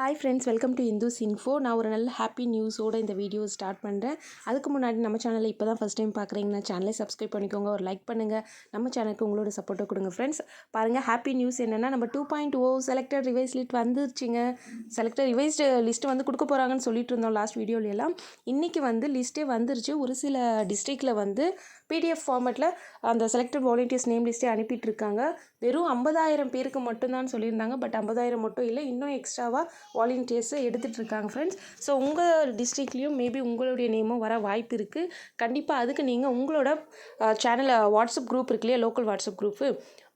Hi friends welcome to Indus info நான் ஒரு நல்ல ஹாப்பி நியூஸோட இந்த வீடியோ ஸ்டார்ட் பண்ணுறேன் அதுக்கு முன்னாடி நம்ம சேனலை இப்போ தான் ஃபஸ்ட் டைம் பார்க்குறீங்கன்னா சேனலை சப்ஸ்கிரைப் பண்ணிக்கோங்க ஒரு லைக் பண்ணுங்கள் நம்ம சேனலுக்கு உங்களோட சப்போர்ட்டை கொடுங்க ஃப்ரெண்ட்ஸ் பாருங்கள் ஹாப்பி நியூஸ் என்னென்னா நம்ம two point o selector revise list வந்துருச்சுங்க. செலக்டர் ரிவைஸ்டு லிஸ்ட் வந்து கொடுக்க போகிறாங்கன்னு சொல்லிட்டு இருந்தோம் லாஸ்ட் வீடியோலையெல்லாம் இன்றைக்கி வந்து லிஸ்ட்டே வந்துருச்சு. ஒரு சில டிஸ்ட்ரிக்டில் வந்து பிடிஎஃப் ஃபார்மேட்டில் அந்த செலக்டர் வாலண்டியர்ஸ் நேம் லிஸ்ட்டே அனுப்பிட்டு இருக்காங்க. வெறும் ஐம்பதாயிரம் பேருக்கு மட்டும்தான் சொல்லியிருந்தாங்க. பட் ஐம்பதாயிரம் மட்டும் இல்லை இன்னும் எக்ஸ்ட்ராவாக வாலண்டியர்ஸை எடுத்துகிட்ருக்காங்க ஃப்ரெண்ட்ஸ் ஸோ உங்கள் டிஸ்ட்ரிக்ட்லேயும் மேபி உங்களுடைய நேமும் வர வாய்ப்பு இருக்குது கண்டிப்பாக அதுக்கு நீங்கள் உங்களோட சேனலில் வாட்ஸ்அப் குரூப் இருக்கு இல்லையா? லோக்கல் வாட்ஸ்அப் குரூப்பு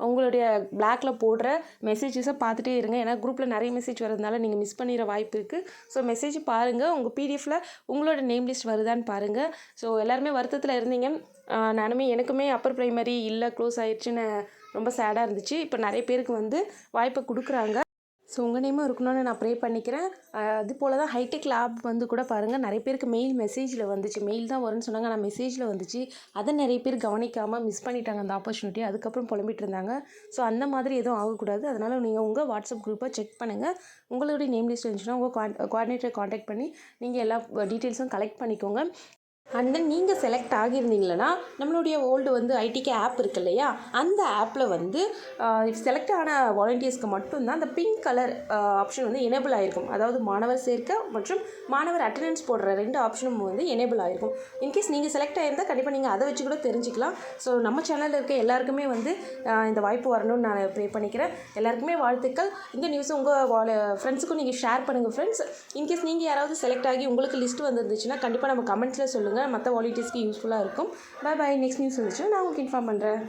உங்களுடைய பிளாக்ல போடுற மெசேஜஸை பார்த்துட்டே இருங்க. ஏன்னா குரூப்பில் நிறைய மெசேஜ் வரதுனால நீங்கள் மிஸ் பண்ணிட வாய்ப்பு இருக்குது ஸோ மெசேஜ் பாருங்கள் உங்கள் பிடிஎஃபில் உங்களோட நேம் லிஸ்ட் வருதான்னு பாருங்கள் ஸோ எல்லாருமே வருத்தத்தில் இருந்தீங்க. நானுமே எனக்குமே அப்பர் ப்ரைமரி இல்லை க்ளோஸ் ஆயிடுச்சுன்னு ரொம்ப சேடாக இருந்துச்சு. இப்போ நிறைய பேருக்கு வந்து வாய்ப்பை கொடுக்குறாங்க. ஸோ உங்கள் நேமும் இருக்கணும்னு நான் ப்ரே பண்ணிக்கிறேன். அது போல் தான் ஹைடெக் லேப் வந்து கூட பாருங்கள் நிறைய பேருக்கு மெயில் மெசேஜில் வந்துச்சு. மெயில் தான் வரும்னு சொன்னாங்க ஆனால் மெசேஜில் வந்துச்சு. அதை நிறைய பேர் கவனிக்காமல் மிஸ் பண்ணிட்டாங்க அந்த ஆப்பர்ச்சுனிட்டி அதுக்கப்புறம் புலம்பிட்டு இருந்தாங்க. ஸோ அந்த மாதிரி எதுவும் ஆகக்கூடாது. அதனால் நீங்கள் உங்கள் வாட்ஸ்அப் குரூப்பை செக் பண்ணுங்கள் உங்களுடைய நேம் லிஸ்ட் இருந்துச்சுன்னா உங்கள் குவாடினேட்டரை காண்டாக்ட் பண்ணி நீங்கள் எல்லா டீட்டெயில்ஸும் கலெக்ட் பண்ணிக்கோங்க. அண்ட் தென் நீங்கள் செலக்ட் ஆகியிருந்தீங்களன்னா நம்மளுடைய ஓல்டு வந்து ஐடிக்கு ஆப் இருக்கு இல்லையா? அந்த ஆப்பில் வந்து செலக்ட் ஆன வாலண்டியர்ஸ்க்கு மட்டும்தான் அந்த பிங்க் கலர் ஆப்ஷன் வந்து எனேபிள் ஆகிருக்கும் அதாவது மாணவர் சேர்க்க மற்றும் மாணவர் அட்டண்டன்ஸ் போடுற ரெண்டு ஆப்ஷனும் வந்து எனேபிள் ஆகிருக்கும் இன்கேஸ் நீங்கள் செலக்ட் ஆகியிருந்தால் கண்டிப்பாக நீங்கள் அதை வச்சு கூட தெரிஞ்சுக்கலாம். ஸோ நம்ம சேனலில் இருக்க எல்லாருக்குமே வந்து இந்த வாய்ப்பு வரணும்னு நான் ப்ரே பண்ணிக்கிறேன். எல்லாருக்குமே வாழ்த்துக்கள். இந்த நியூஸ் உங்கள் ஃப்ரெண்ட்ஸுக்கும் நீங்கள் ஷேர் பண்ணுங்கள் ஃப்ரெண்ட்ஸ் இன்கேஸ் நீங்கள் யாராவது செலக்ட் ஆகி உங்களுக்கு லிஸ்ட் வந்துருந்துச்சுன்னா கண்டிப்பாக நம்ம கமெண்ட்ஸில் சொல்லுங்கள் மற்ற வாலிட்டிஸ்க்கு யூஸ்ஃபுல்லாக இருக்கும். பை பை நெக்ஸ்ட் நியூஸ் வந்துச்சு நான் உங்களுக்கு இன்ஃபார்ம் பண்ணுறேன்